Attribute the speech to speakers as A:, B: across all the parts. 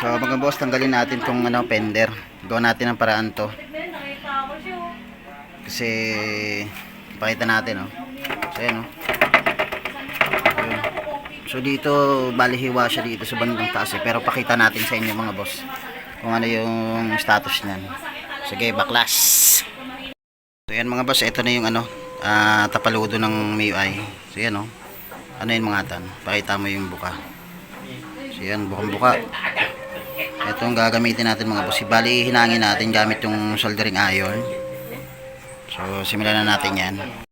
A: So mga boss, tanggalin natin tong ano, fender. Gawa natin ang paraan to. Kasi pakita natin oh. So ayan oh. So dito bali hiwa siya dito sa bandang taas eh. Pero pakita natin sa inyo mga boss kung ano yung status niyan. Sige, baklas. So yan mga boss, ito na yung ano, ah, tapaludo ng MIUI. So yan oh. Ano yun mga tan? Pakita mo yung buka. So yan, bukang buka. Ito gagamitin natin mga boss. Bali, hinangin natin gamit yung soldering iron. So, simulan na natin yan.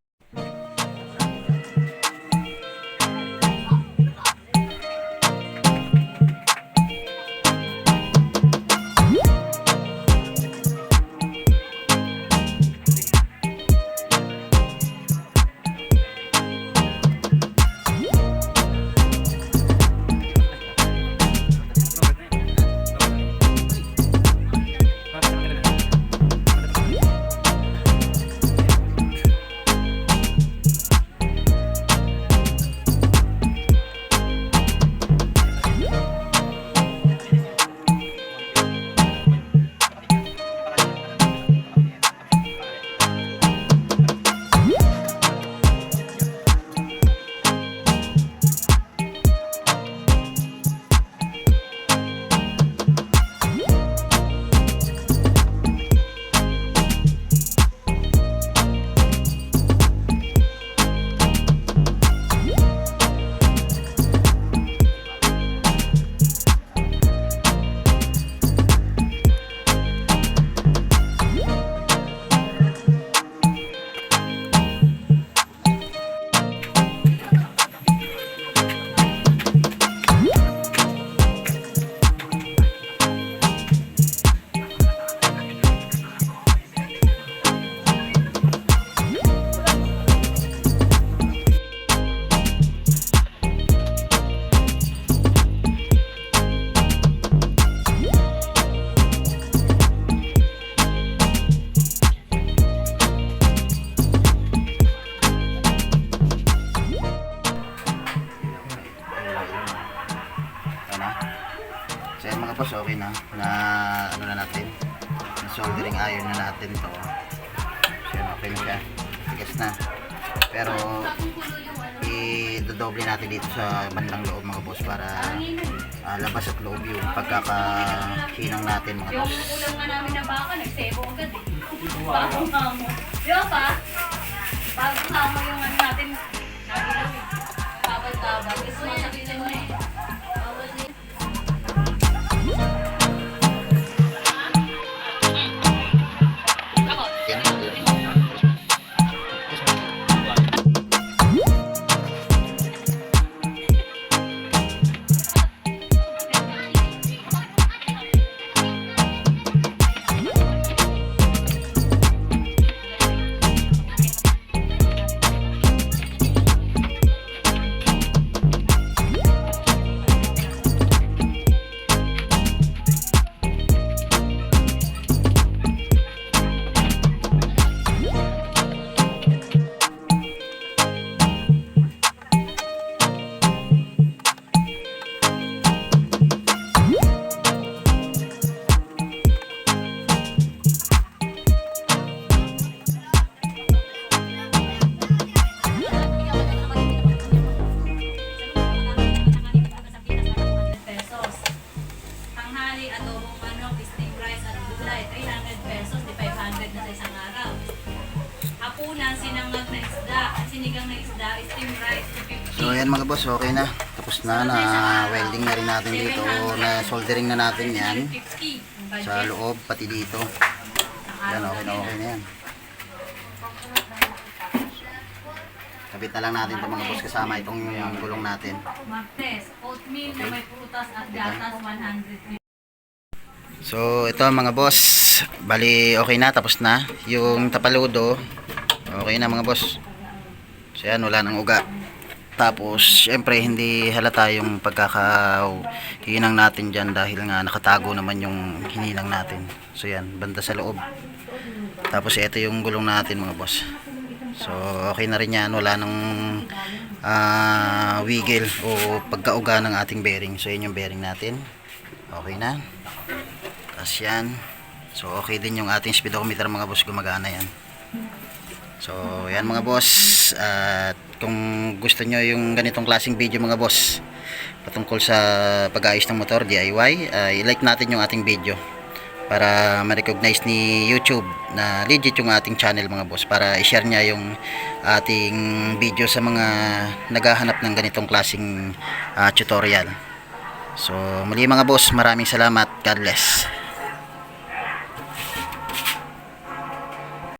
A: Boss, okay na. Na ano na natin. Na soldering iron na natin to. So okay na siya. Tigas na. Pero i-dodoble natin dito sa bandang loob mga boss para ah, labas at loob yung pagkakahinang natin mga
B: Yung
A: boss.
B: ulam nga namin na baka, nagsebo agad eh. Bago nga mo. Di ba pa? Bago nga mo yung ano natin, nagilaw eh. Tabal-tabal. Gusto mo sabihin mo eh. Manok, steamed rice at gulay, 300 pesos, di 500 na sa isang araw. Hapunan, sinangag na isda, sinigang na isda, steamed rice, 250.
A: So ayan mga boss, okay na. Tapos na, na welding na rin natin dito. Na soldering na natin yan.
B: 750
A: Sa loob, pati dito. Yan, okay na okay na yan. Kabit na lang natin ito mga boss kasama itong gulong natin.
B: Martes, oatmeal na may prutas at gatas, 150.
A: So ito mga boss, bali okay na, tapos na. Yung tapaludo, okay na mga boss. So yan, wala nang uga. Tapos, syempre, hindi halata yung pagkakahinang natin dyan dahil nga nakatago naman yung hininang natin. So yan, banda sa loob. Tapos ito yung gulong natin mga boss. So okay na rin yan, wala nang ah, wiggle o pagkauga ng ating bearing. So yun yung bearing natin. Okay na. Tapos yan. So, okay din yung ating speedometer mga boss. Gumagana yan. So, yan mga boss. At kung gusto nyo yung ganitong klaseng video mga boss, patungkol sa pag-ayos ng motor, DIY, uh, i-like natin yung ating video para ma-recognize ni YouTube na legit yung ating channel mga boss para i-share niya yung ating video sa mga naghahanap ng ganitong klaseng ah, tutorial. So, muli mga boss, maraming salamat. God bless.